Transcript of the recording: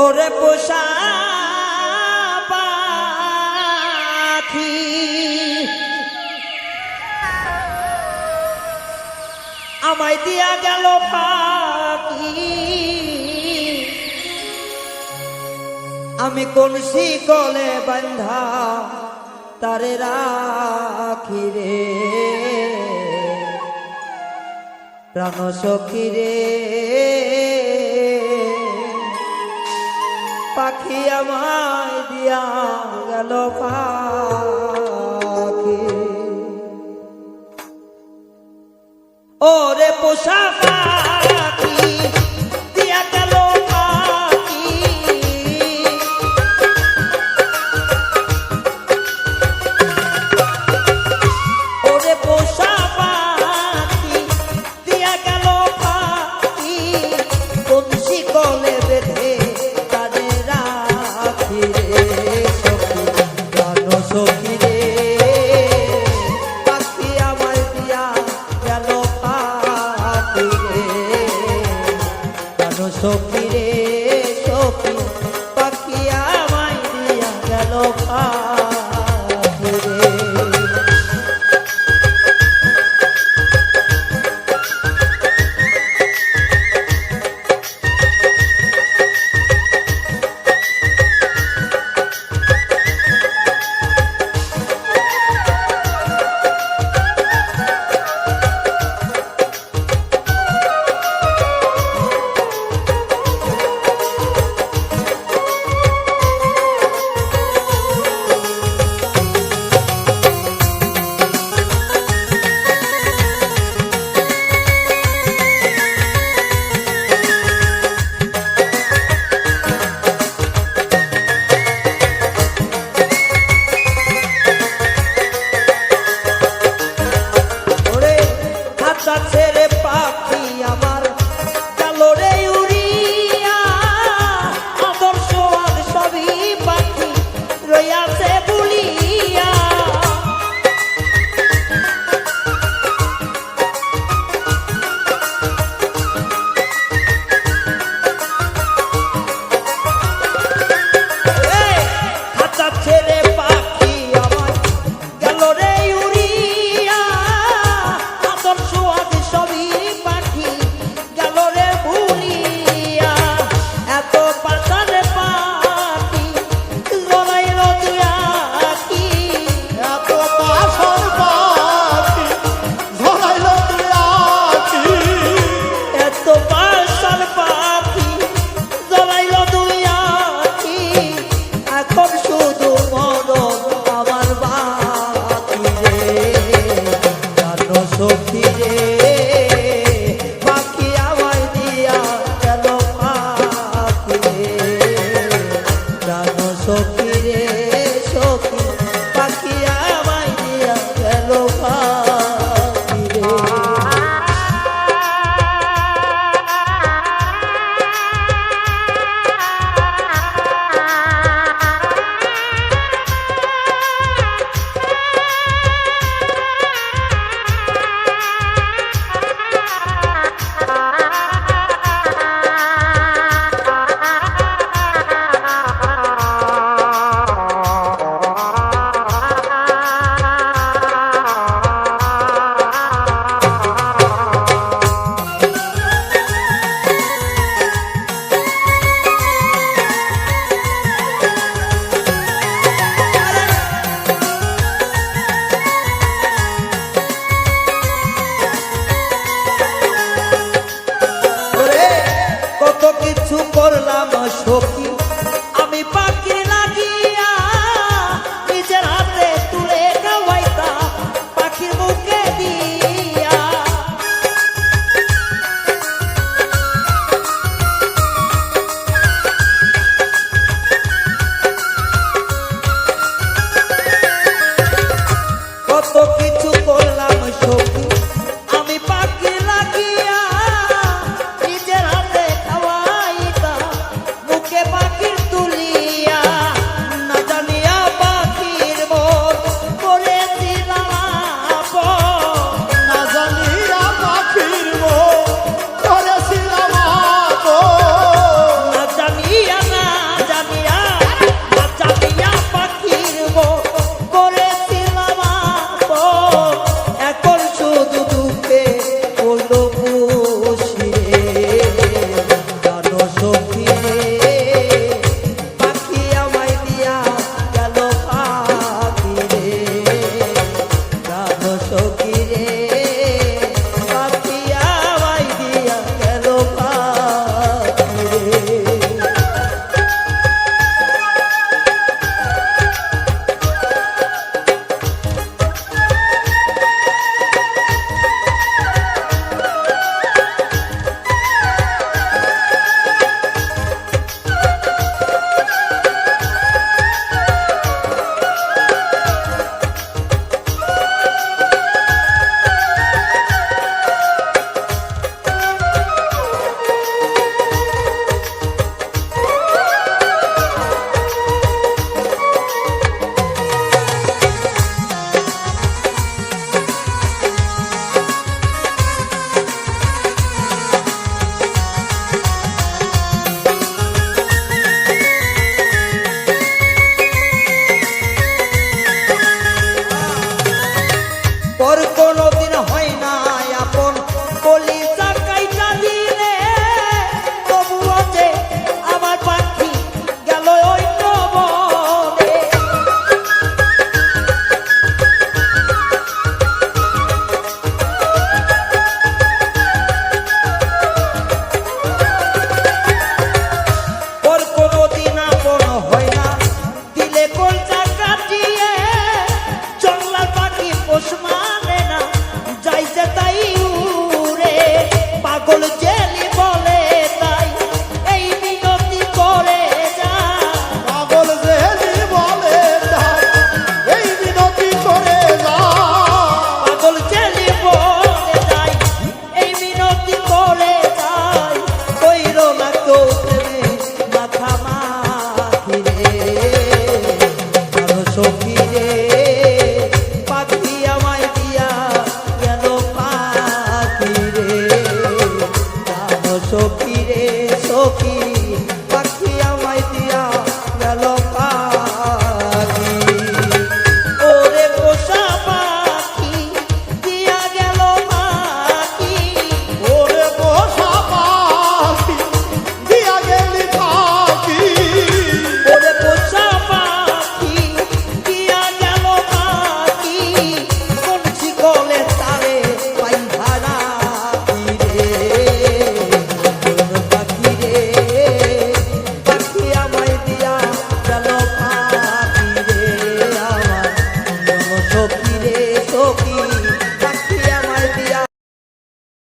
ওরে পোষা পাখি। আমায় দিয়া গেল পাখি। আমি কোন শিকলে বান্ধা তারে রাখি রে। প্রাণ সখী রে। পাখি আমায় দিয়া গেল পাখি। ওরে পোষা কত কিছু